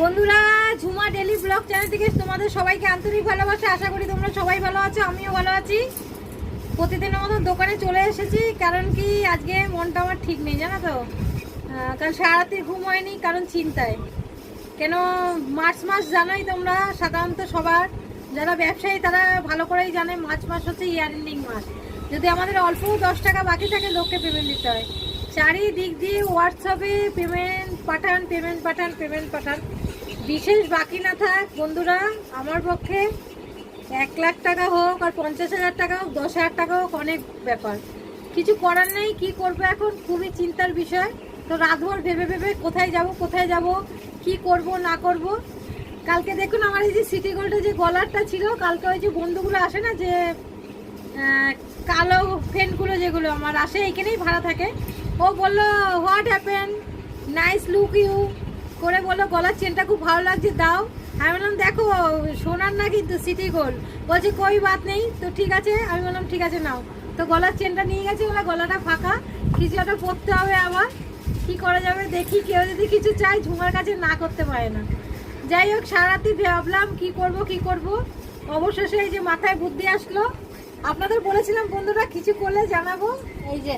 বন্ধুরা, Jhuma daily blog channel থেকে তোমাদের সবাইকে আন্তরিক ভালোবাসা। আশা করি তোমরা সবাই ভালো আছো, আমিও ভালো আছি। প্রতিদিনের মতন দোকানে চলে এসেছি, কারণ কি আজকে মনটা আমার ঠিক নেই, জানো তো? কারণ সারাতে ঘুম হয়নি, কারণ চিন্তায়। কেন, মার্চ মাস জানোই তোমরা, সাধারণত সবার। যারা ব্যবসায়ী, তারা ভালো করেই জানে, মার্চ মাস হচ্ছে ইয়ার এন্ডিং মাস। যদি আমাদের অল্প দশ টাকা বাকি থাকে, লোককে পেমেন্ট দিতে হয়। চারিদিক দিয়ে হোয়াটসঅ্যাপে পেমেন্ট পাঠান পেমেন্ট পাঠান পেমেন্ট পাঠান। বিশেষ বাকি না থাক, বন্ধুরা, আমার পক্ষে এক লাখ টাকা হোক আর পঞ্চাশ হাজার টাকা হোক, দশ হাজার টাকা হোক, অনেক ব্যাপার। কিছু করার নেই, কি করব এখন? খুবই চিন্তার বিষয়। তো রাতভর ভেবে ভেবে কোথায় যাব কোথায় যাব, কি করব, না করব? কালকে দেখুন আমার এই যে সিটি গোল্ডের যে গলারটা ছিল, কালকে ওই যে বন্ধুগুলো আসে না যে কালো ফ্রেন্ডগুলো যেগুলো আমার আসে এখানেই ভাড়া থাকে। ও বলল what happen nice look you করে বলল, গলার চেনটা খুব ভালো লাগছে, দাও। আমি বললাম, দেখো, সোনার না কিন্তু সিটি গোল্ড। বলছে, কই বাত নেই, তো ঠিক আছে। আমি বললাম, ঠিক আছে, নাও। তো গলার চেনটা নিয়ে গেছে ওরা গলাটা ফাঁকা। কিছু একটা পরতে হবে আবার। কি করা যাবে, দেখি, কেউ যদি কিছু চাই ঝুমার কাছে না করতে পারে না। যাই হোক সারাতি ভাবলাম, কি করব কি করব? অবশেষে এই যে মাথায় বুদ্ধি আসলো। আপনাদের বলেছিলাম, বন্ধুরা, কিছু করলে জানাব। এই যে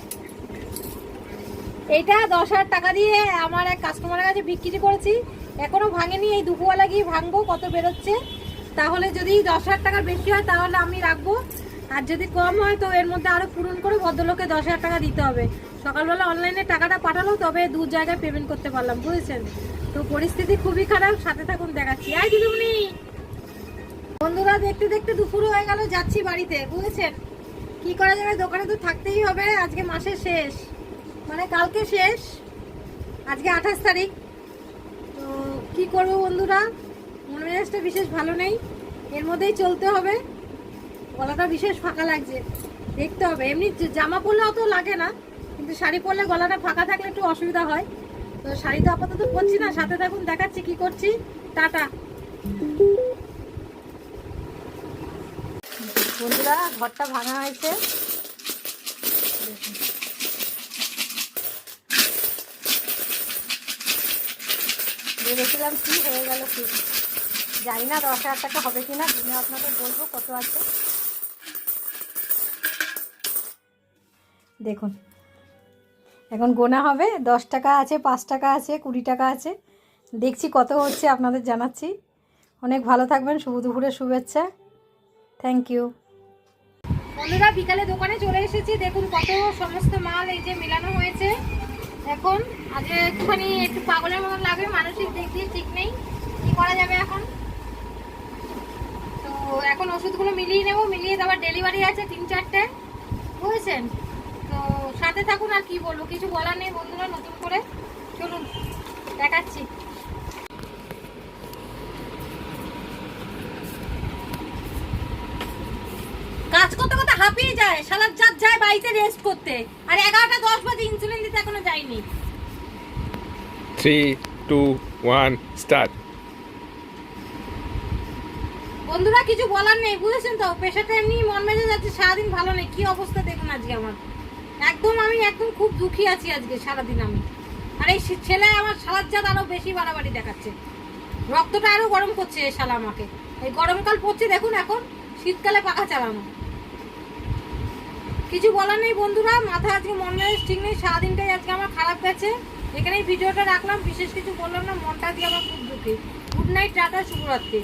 এইটা দশ হাজার টাকা দিয়ে আমার এক কাস্টমারের কাছে বিক্রি করেছি। এখনও ভাঙেনি, এই দুপুরবেলা গিয়ে ভাঙবো, কত বেরোচ্ছে। তাহলে যদি দশ হাজার টাকার বেশি হয়, তাহলে আমি রাখব। আর যদি কম হয়, তো এর মধ্যে আরও পূরণ করে ভদ্রলোককে দশ হাজার টাকা দিতে হবে। সকালবেলা অনলাইনে টাকাটা পাঠালো, তবে দু জায়গায় পেমেন্ট করতে পারলাম, বুঝেছেন? তো পরিস্থিতি খুবই খারাপ, সাথে থাকুন, দেখাচ্ছি। আই দিদিমণি বন্ধুরা, দেখতে দেখতে দুপুর হয়ে গেল, যাচ্ছি বাড়িতে, বুঝেছেন? কি করা যাবে, দোকানে তো থাকতেই হবে, আজকে মাসের শেষ। মানে কালকে শেষ। আজকে আঠাশ তারিখ। তো কি করব বন্ধুরা? মন মেজাজটা বিশেষ ভালো নেই। এর মধ্যেই চলতে হবে। গলাটা বিশেষ ফাঁকা লাগছে। দেখতে হবে। এমনি জামা পরলে অত লাগে না, কিন্তু শাড়ি পরলে গলাটা ফাঁকা থাকলে একটু অসুবিধা হয়। তো শাড়ি তো আপাতত পরছি না। সাথে থাকুন, দেখাচ্ছি কি করছি। টাটা। বন্ধুরা, ঘরটা ভাঙা হয়েছে। ভেবেছিলাম কি হয়ে গেল কি জানি না দশ হাজার টাকা হবে কি না দিনে আপনাদের বলব কত আছে। দেখুন, এখন গোনা হবে, দশ টাকা আছে, পাঁচ টাকা আছে, কুড়ি টাকা আছে। দেখছি কত হচ্ছে, আপনাদের জানাচ্ছি। অনেক ভালো থাকবেন, শুভ দুপুরের শুভেচ্ছা। থ্যাংক ইউ বন্ধুরা, বিকালে দোকানে চলে এসেছি। দেখুন কত সমস্ত মাল এই যে মেলানো হয়েছে। এখন আজকে একটুখানি একটু পাগলের মতন লাগবে, মানসিক দিক দিয়ে ঠিক নেই। কি করা যাবে এখন? তো এখন ওষুধগুলো মিলিয়ে নেব, মিলিয়ে আবার ডেলিভারি আছে তিন চারটে। বুঝেছেন? তো সাথে থাকুন আর কি বলব, কিছু বলার নেই বন্ধুরা, নতুন করে। চলুন, দেখাচ্ছি। কাজ করতে করতে হাঁপিয়ে যায় সালাদ জাত যায় বাড়িতে রেস্ট করতে। আর এগারোটা দশ বাজে ইনসুলিন দিতে যায়নি Three, two, one, start. বন্ধুরা কিছু বলার নেই বুঝেছেন তো? পেশাটা এমনি মন মেজে যাচ্ছে সারাদিন ভালো নেই। কি অবস্থা দেখুন আজকে আমার। একদম আমি একদম খুব দুঃখী আছি আজকে সারাদিন আমি। আর এই ছেলে আমার সালাদ জাত আরও বেশি বাড়াবাড়ি দেখাচ্ছে। রক্তটা আরও গরম করছে এই শালা আমাকে। এই গরমকাল পড়ছে দেখুন এখন শীতকালে পাখা চালানো। কিছু বলার নেই বন্ধুরা মাথা আজকে মন ঠিক নেই, সারাদিনটাই আজকে আমার খারাপ গেছে। এখানেই ভিডিওটা রাখলাম, বিশেষ কিছু বললাম না, মনটা দিয়ে আমার খুব দুঃখী। গুড নাইট টাটা, শুভরাত্রি।